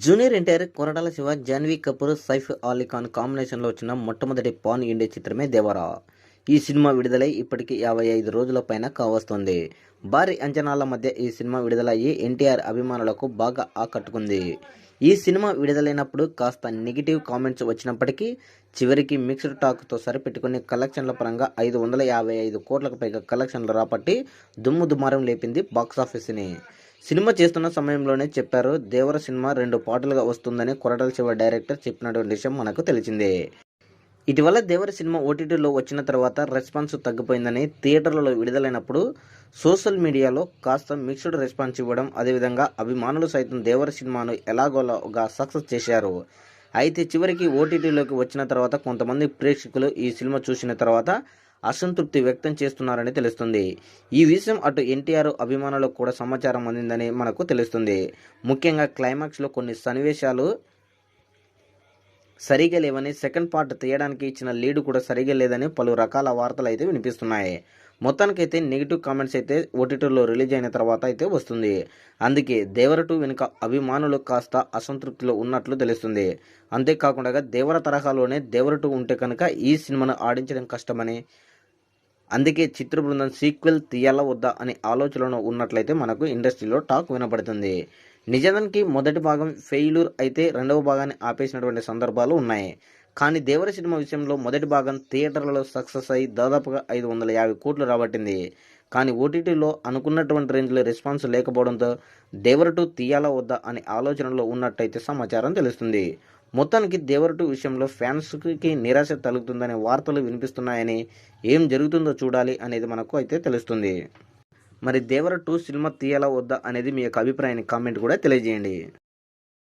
Junior NTR Koratala Siva Janhvi Kapoor Saif Ali Khan కాంబినేషన్లో వచ్చిన మొట్టమొదటి పాన్ ఇండియా చిత్రమే దేవరా. ఈ సినిమా విడుదలై ఇప్పటికి యాభై ఐదు రోజుల పైన కావస్తుంది. భారీ అంచనాల మధ్య ఈ సినిమా విడుదలయ్యి ఎన్టీఆర్ అభిమానులకు బాగా ఆకట్టుకుంది. ఈ సినిమా విడుదలైనప్పుడు కాస్త నెగిటివ్ కామెంట్స్ వచ్చినప్పటికీ చివరికి మిక్స్డ్ టాక్తో సరిపెట్టుకుని కలెక్షన్ల పరంగా ఐదు వందల యాభై ఐదు కోట్లకు పైగా కలెక్షన్లు రాబట్టి దుమ్ము దుమారం లేపింది బాక్సాఫీస్ని సినిమా చేస్తున్న సమయంలోనే చెప్పారు దేవర సినిమా రెండు పాటలుగా వస్తుందని కొరటల శివ డైరెక్టర్ చెప్పినటువంటి విషయం మనకు తెలిసిందే. ఇటీవల దేవర సినిమా ఓటీటీలో వచ్చిన తర్వాత రెస్పాన్స్ తగ్గిపోయిందని థియేటర్లలో విడుదలైనప్పుడు సోషల్ మీడియాలో కాస్త మిక్స్డ్ రెస్పాన్స్ ఇవ్వడం అదేవిధంగా అభిమానులు సైతం దేవర సినిమాను ఎలాగోలాగా సక్సెస్ చేశారు. అయితే చివరికి ఓటీటీలోకి వచ్చిన తర్వాత కొంతమంది ప్రేక్షకులు ఈ సినిమా చూసిన తర్వాత అసంతృప్తి వ్యక్తం చేస్తున్నారని తెలుస్తుంది. ఈ విషయం అటు ఎన్టీఆర్ అభిమానులకు కూడా సమాచారం అందిందని మనకు తెలుస్తుంది. ముఖ్యంగా క్లైమాక్స్లో కొన్ని సన్నివేశాలు సరిగా లేవని సెకండ్ పార్ట్ తీయడానికి ఇచ్చిన లీడ్ కూడా సరిగా లేదని పలు రకాల వార్తలు అయితే వినిపిస్తున్నాయి. మొత్తానికైతే నెగిటివ్ కామెంట్స్ అయితే ఓటీటీలో రిలీజ్ అయిన తర్వాత అయితే వస్తుంది. అందుకే దేవర టూ వెనుక అభిమానులు కాస్త అసంతృప్తిలో ఉన్నట్లు తెలుస్తుంది. అంతేకాకుండా దేవర తరహాలోనే దేవర టూ ఉంటే కనుక ఈ సినిమాను ఆడించడం కష్టమని అందుకే చిత్ర బృందం సీక్వెల్ తీయాలా వద్దా అనే ఆలోచనలో ఉన్నట్లయితే మనకు ఇండస్ట్రీలో టాక్ వినపడుతుంది నిజానికి మొదటి భాగం ఫెయిల్యూర్ అయితే రెండవ భాగాన్ని ఆపేసినటువంటి సందర్భాలు ఉన్నాయి. కానీ దేవర సినిమా విషయంలో మొదటి భాగం థియేటర్లలో సక్సెస్ అయి దాదాపుగా ఐదు వందల యాభై కోట్లు రాబట్టింది. కానీ ఓటీటీలో అనుకున్నటువంటి రేంజ్లో రెస్పాన్స్ లేకపోవడంతో దేవర టూ తీయాలా వద్దా అనే ఆలోచనలో ఉన్నట్టయితే సమాచారం తెలుస్తుంది. మొత్తానికి దేవర టూ విషయంలో ఫ్యాన్స్కి నిరాశ తలుగుతుందనే వార్తలు వినిపిస్తున్నాయని ఏం జరుగుతుందో చూడాలి అనేది మనకు అయితే తెలుస్తుంది. మరి దేవర టూ సినిమా తీయాలా వద్దా అనేది మీ యొక్క అభిప్రాయాన్ని కామెంట్ కూడా తెలియజేయండి.